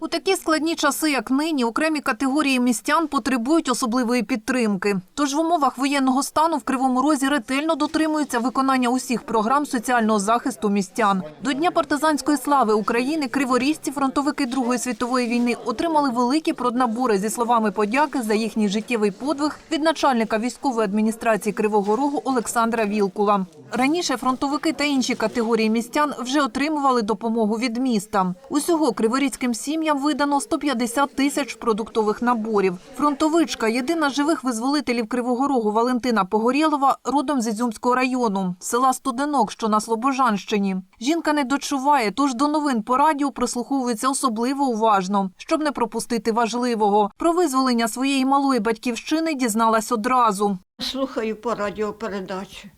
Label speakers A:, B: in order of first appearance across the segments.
A: У такі складні часи, як нині, окремі категорії містян потребують особливої підтримки. Тож в умовах воєнного стану в Кривому Розі ретельно дотримуються виконання усіх програм соціального захисту містян. До Дня партизанської слави України криворізці фронтовики Другої світової війни отримали великі проднабори зі словами подяки за їхній життєвий подвиг від начальника військової адміністрації Кривого Рогу Олександра Вілкула. Раніше фронтовики та інші категорії містян вже отримували допомогу від міста. Усього криворізьким сім'ям видано 150 тисяч продуктових наборів. Фронтовичка, єдина живих визволителів Кривого Рогу Валентина Погорєлова, родом з Ізюмського району, села Студенок, що на Слобожанщині. Жінка не дочуває, тож до новин по радіо прислуховується особливо уважно, щоб не пропустити важливого. Про визволення своєї малої батьківщини дізналась одразу.
B: Слухаю по радіопередачу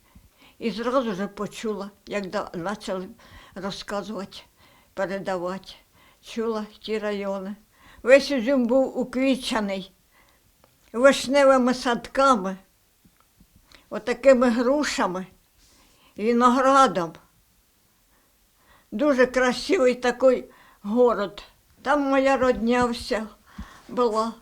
B: і зразу ж почула, як почали розказувати, передавати. Чула ті райони. Весь Ізюм був уквічений вишневими садками, отакими грушами, виноградом. Дуже красивий такий город. Там моя родня вся була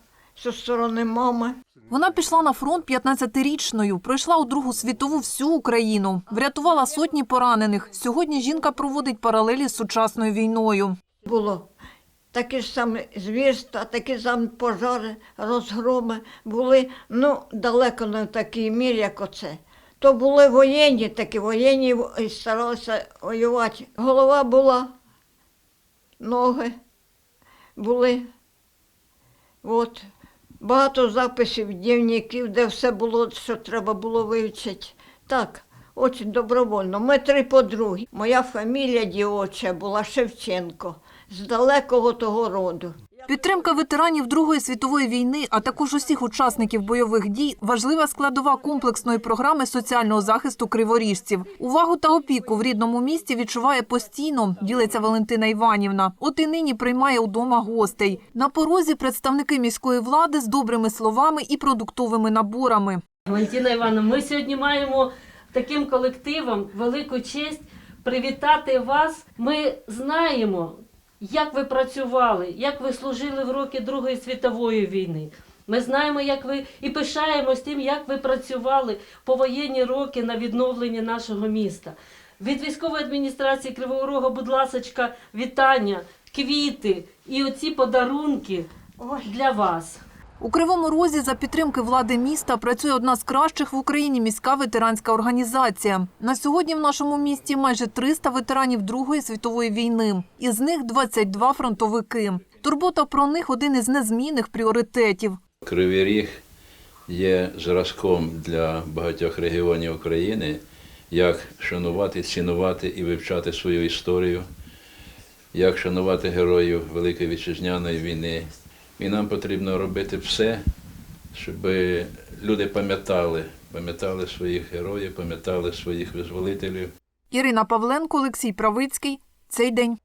B: зі сторони мами.
A: Вона пішла на фронт 15-річною, пройшла у Другу світову всю Україну, врятувала сотні поранених. Сьогодні жінка проводить паралелі з сучасною війною.
B: було. Такі ж самі звірства, такі самі пожари, розгроми були, ну, далеко не в такій мірі, як оце. То були воєнні такі, воєнні і старалися воювати. Голова була, ноги були. От. Багато записів, дівників, де все було, що треба було вивчити. Так, дуже добровольно. Ми три подруги. Моя фамілія дівоча була Шевченко, з далекого того роду.
A: Підтримка ветеранів Другої світової війни, а також усіх учасників бойових дій важлива складова комплексної програми соціального захисту криворіжців. Увагу та опіку в рідному місті відчуває постійно, ділиться Валентина Іванівна. От і нині приймає удома гостей. На порозі представники міської влади з добрими словами і продуктовими наборами.
C: Валентина Івановна, ми сьогодні маємо таким колективом велику честь привітати вас. Ми знаємо, як ви працювали, як ви служили в роки Другої світової війни. Ми знаємо, як ви і пишаємось тим, як ви працювали по воєнні роки на відновлення нашого міста. Від військової адміністрації Кривого Рога, будь ласочка, вітання, квіти і оці подарунки для вас.
A: У Кривому Розі за підтримки влади міста працює одна з кращих в Україні міська ветеранська організація. На сьогодні в нашому місті майже 300 ветеранів Другої світової війни. Із них 22 фронтовики. Турбота про них один із незмінних пріоритетів.
D: Кривий Ріг є зразком для багатьох регіонів України, як шанувати, цінувати і вивчати свою історію, як шанувати героїв Великої Вітчизняної війни. І нам потрібно робити все, щоб люди пам'ятали, пам'ятали своїх героїв, пам'ятали своїх визволителів.
A: Ірина Павленко, Олексій Правицький. Цей день.